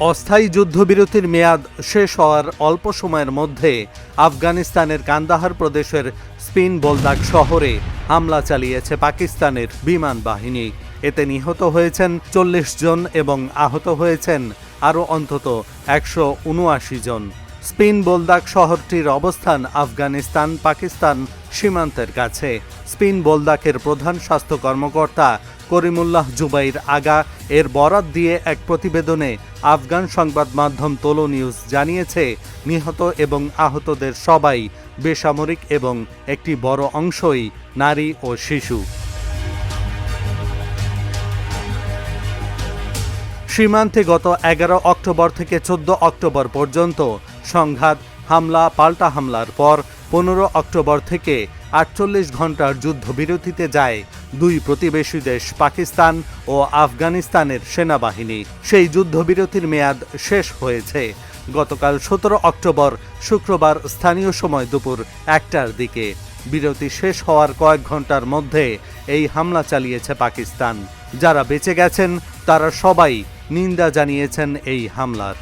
অস্থায়ী যুদ্ধবিরতির মেয়াদ শেষ হওয়ার অল্প সময়ের মধ্যে আফগানিস্তানের কান্দাহার প্রদেশের স্পিন বোলদাক শহরে হামলা চালিয়েছে পাকিস্তানের বিমান বাহিনী। এতে নিহত হয়েছেন চল্লিশ জন এবং আহত হয়েছেন আরও অন্তত একশো উনআশি জন। স্পিন বোলদাক শহরটির অবস্থান আফগানিস্তান পাকিস্তান সীমান্তের কাছে। স্পিন বোলদাকের প্রধান স্বাস্থ্য কর্মকর্তা করিমুল্লাহ জুবাইর আগা এর বরাত দিয়ে এক প্রতিবেদনে আফগান সংবাদ মাধ্যম তোলো নিউজ জানিয়েছে, নিহত এবং আহতদের সবাই বেসামরিক এবং একটি বড় অংশই নারী ও শিশু। সীমান্তে গত এগারো অক্টোবর থেকে চোদ্দ অক্টোবর পর্যন্ত সংঘাত, হামলা, পাল্টা হামলার পর পনেরো অক্টোবর থেকে আটচল্লিশ ঘণ্টার যুদ্ধবিরতিতে যায় দুই প্রতিবেশী দেশ পাকিস্তান ও আফগানিস্তানের সেনাবাহিনী। সেই যুদ্ধবিরতির মেয়াদ শেষ হয়েছে। গতকাল সতেরো অক্টোবর, শুক্রবার স্থানীয় সময় দুপুর একটার দিকে। বিরতি শেষ হওয়ার কয়েক ঘণ্টার মধ্যে এই হামলা চালিয়েছে পাকিস্তান। যারা বেঁচে গেছেন, তারা সবাই নিন্দা জানিয়েছেন এই হামলার।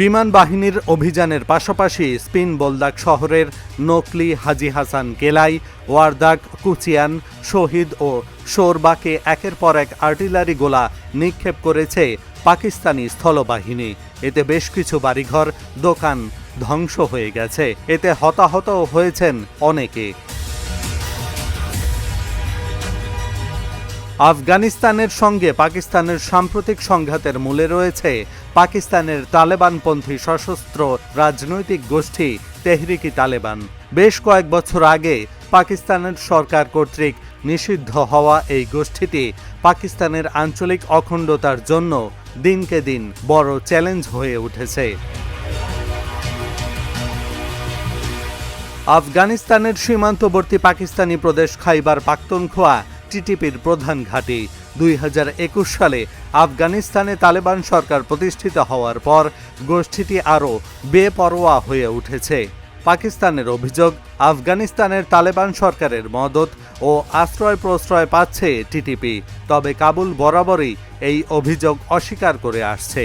বিমান বাহিনীর অভিযানের পাশাপাশি স্পিন বোলদাক শহরের নকলি হাজি হাসান কেলাই ওয়ারদাক কুচিয়ান, শহীদ ও শোরবাকে একের পর এক আর্টিলারি গোলা নিক্ষেপ করেছে পাকিস্তানি স্থলবাহিনী। এতে বেশ কিছু বাড়িঘর, দোকান ধ্বংস হয়ে গেছে। এতে হতাহত হয়েছেন অনেকে। আফগানিস্তানের সঙ্গে পাকিস্তানের সাম্প্রতিক সংঘাতের মূলে রয়েছে পাকিস্তানের তালেবানপন্থী সশস্ত্র রাজনৈতিক গোষ্ঠী তেহরিকি তালেবান। বেশ কয়েক বছর আগে পাকিস্তানের সরকার কর্তৃক নিষিদ্ধ হওয়া এই গোষ্ঠীটি পাকিস্তানের আঞ্চলিক অখণ্ডতার জন্য দিনকে দিন বড় চ্যালেঞ্জ হয়ে উঠেছে। আফগানিস্তানের সীমান্তবর্তী পাকিস্তানি প্রদেশ খাইবার পাখতুনখোয়া টিটিপির প্রধান ঘাঁটি। দুই হাজার একুশ সালে আফগানিস্তানে তালেবান সরকার প্রতিষ্ঠিত হওয়ার পর গোষ্ঠীটি আরও বেপরোয়া হয়ে উঠেছে। পাকিস্তানের অভিযোগ, আফগানিস্তানের তালেবান সরকারের মদত ও আশ্রয় প্রশ্রয় পাচ্ছে টিটিপি, তবে কাবুল বরাবরই এই অভিযোগ অস্বীকার করে আসছে।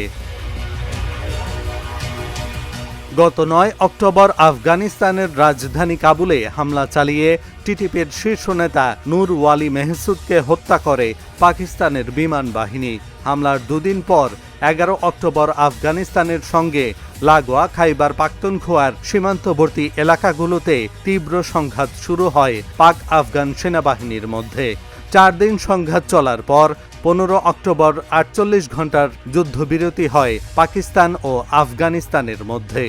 গত নয় অক্টোবর আফগানিস্তানের রাজধানী কাবুলে হামলা চালিয়ে টিটিপির শীর্ষ নেতা নূর ওয়ালি মেহসুদকে হত্যা করে পাকিস্তানের বিমান বাহিনী। হামলার দুদিন পর এগারো অক্টোবর আফগানিস্তানের সঙ্গে লাগোয়া খাইবার পাখতুনখোয়ার সীমান্তবর্তী এলাকাগুলোতে তীব্র সংঘাত শুরু হয় পাক আফগান সেনাবাহিনীর মধ্যে। চার দিন সংঘাত চলার পর পনেরো অক্টোবর আটচল্লিশ ঘণ্টার যুদ্ধবিরতি হয় পাকিস্তান ও আফগানিস্তানের মধ্যে।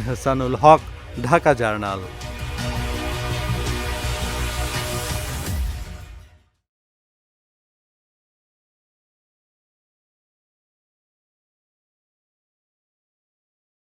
এহসানুল হক, ঢাকা জার্নাল।